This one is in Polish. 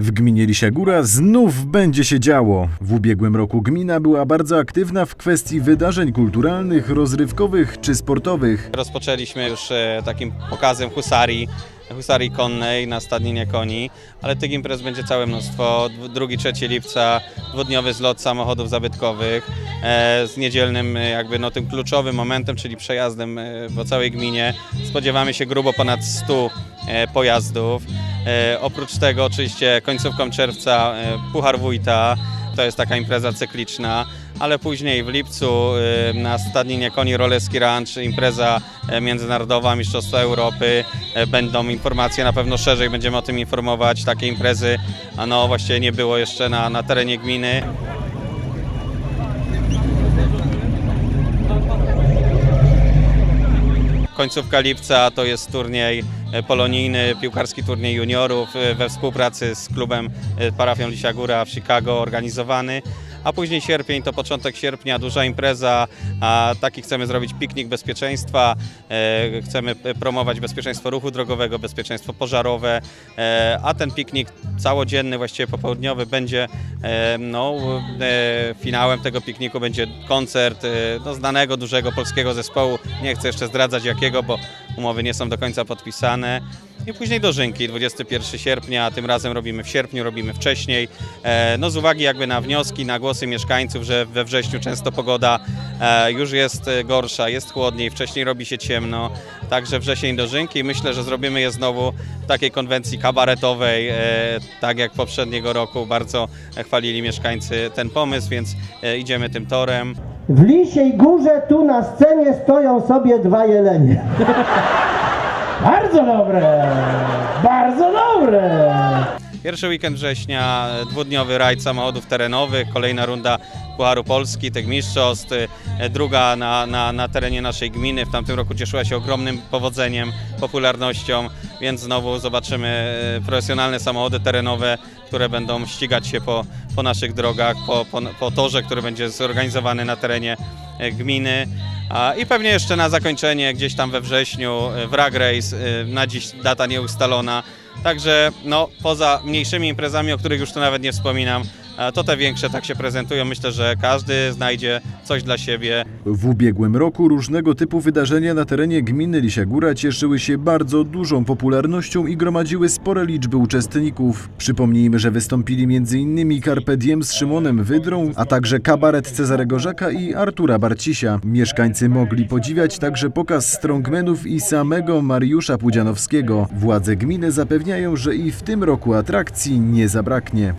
W gminie Lisia Góra znów będzie się działo. W ubiegłym roku gmina była bardzo aktywna w kwestii wydarzeń kulturalnych, rozrywkowych czy sportowych. Rozpoczęliśmy już e, takim pokazem husarii, husarii konnej na stadninie koni, ale tych imprez będzie całe mnóstwo. 2-3 lipca dwudniowy zlot samochodów zabytkowych e, z niedzielnym e, jakby no tym kluczowym momentem, czyli przejazdem po całej gminie. Spodziewamy się grubo ponad 100 e, pojazdów. E, Oprócz tego oczywiście końcówką czerwca e, Puchar Wójta, to jest taka impreza cykliczna, ale później w lipcu y, na stadninie Koni Roleski Ranch impreza e, międzynarodowa Mistrzostwa Europy. E, Będą informacje, na pewno szerzej będziemy o tym informować. Takie imprezy a no właściwie nie było jeszcze na, na terenie gminy. Końcówka lipca to jest turniej e, polonijny, piłkarski turniej juniorów e, we współpracy z klubem e, parafią Lisia Góra w Chicago organizowany. A później sierpień to początek sierpnia, duża impreza, a taki chcemy zrobić piknik bezpieczeństwa, e, chcemy promować bezpieczeństwo ruchu drogowego, bezpieczeństwo pożarowe, e, a ten piknik całodzienny, właściwie popołudniowy będzie e, no, e, finałem tego pikniku będzie koncert e, no, znanego, dużego polskiego zespołu, nie chcę jeszcze zdradzać jakiego, bo umowy nie są do końca podpisane. I później dożynki, 21 sierpnia, tym razem robimy w sierpniu, robimy wcześniej. E, No z uwagi jakby na wnioski, na głosy mieszkańców, że we wrześniu często pogoda e, już jest e, gorsza, jest chłodniej, wcześniej robi się ciemno, także wrzesień dożynki. Myślę, że zrobimy je znowu w takiej konwencji kabaretowej, tak jak poprzedniego roku. Bardzo chwalili mieszkańcy ten pomysł, więc idziemy tym torem. W Lisiej Górze tu na scenie stoją sobie dwa jelenie. Bardzo dobre! Bardzo dobre! Pierwszy weekend września, dwudniowy rajd samochodów terenowych, kolejna runda Pucharu Polski, tych mistrzostw, druga na, na, na terenie naszej gminy. W tamtym roku cieszyła się ogromnym powodzeniem, popularnością, więc znowu zobaczymy e, profesjonalne samochody terenowe, które będą ścigać się po, po naszych drogach, po, po, po torze, który będzie zorganizowany na terenie e, gminy. I pewnie jeszcze na zakończenie, gdzieś tam we wrześniu, e, wrag race, e, na dziś data nieustalona. Także no, poza mniejszymi imprezami, o których już tu nawet nie wspominam, to te większe tak się prezentują. Myślę, że każdy znajdzie coś dla siebie. W ubiegłym roku różnego typu wydarzenia na terenie gminy Lisia Góra cieszyły się bardzo dużą popularnością i gromadziły spore liczby uczestników. Przypomnijmy, że wystąpili m.in. Carpe Diem z Szymonem Wydrą, a także kabaret Cezarego Żaka i Artura Barcisia. Mieszkańcy mogli podziwiać także pokaz strongmenów i samego Mariusza Pudzianowskiego. Władze gminy zapewniają, że i w tym roku atrakcji nie zabraknie.